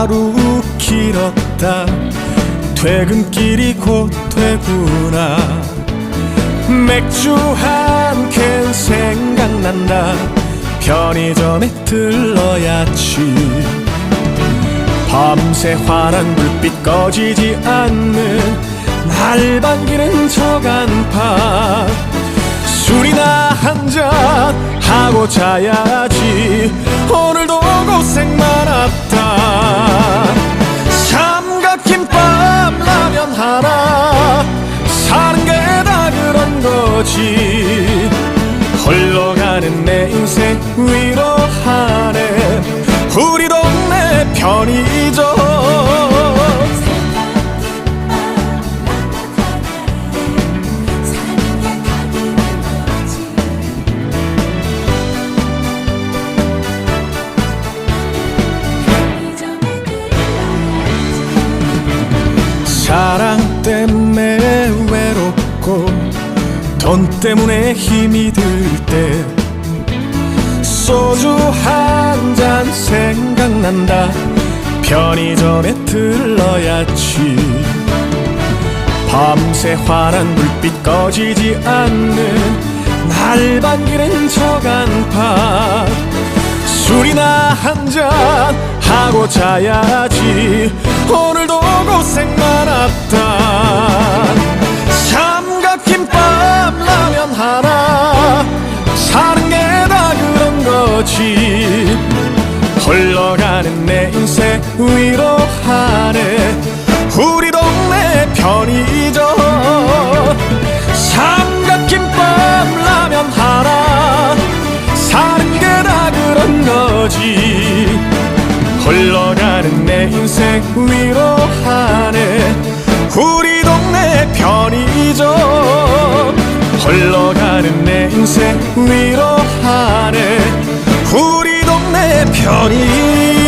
하루 길었다. 퇴근길이 곧 되구나. 맥주 한 캔 생각난다. 편의점에 들러야지. 밤새 환한 불빛 꺼지지 않는 날 반기는 저 간판 술이나 한잔 하고 자야지. 오늘도 고생 많았다 거지. 흘러가는 내 인생 위로하네. 우리 동네 편의점. 사랑 때문에 외롭고 돈 때문에 힘이 들 때 소주 한 잔 생각난다. 편의점에 들러야지. 밤새 환한 불빛 꺼지지 않는 날 반기는 저 간판 술이나 한 잔 하고 자야지. 오늘도 고생 하나 사는 게 다 그런 거지. 흘러가는 내 인생 위로하네. 우리 동네 편의점. 삼각김밥 라면 하나 사는 게 다 그런 거지. 흘러가는 내 인생 위로하네. 우리 동네 편의점 흘러가는 내 인생 위로하네 우리 동네 편의점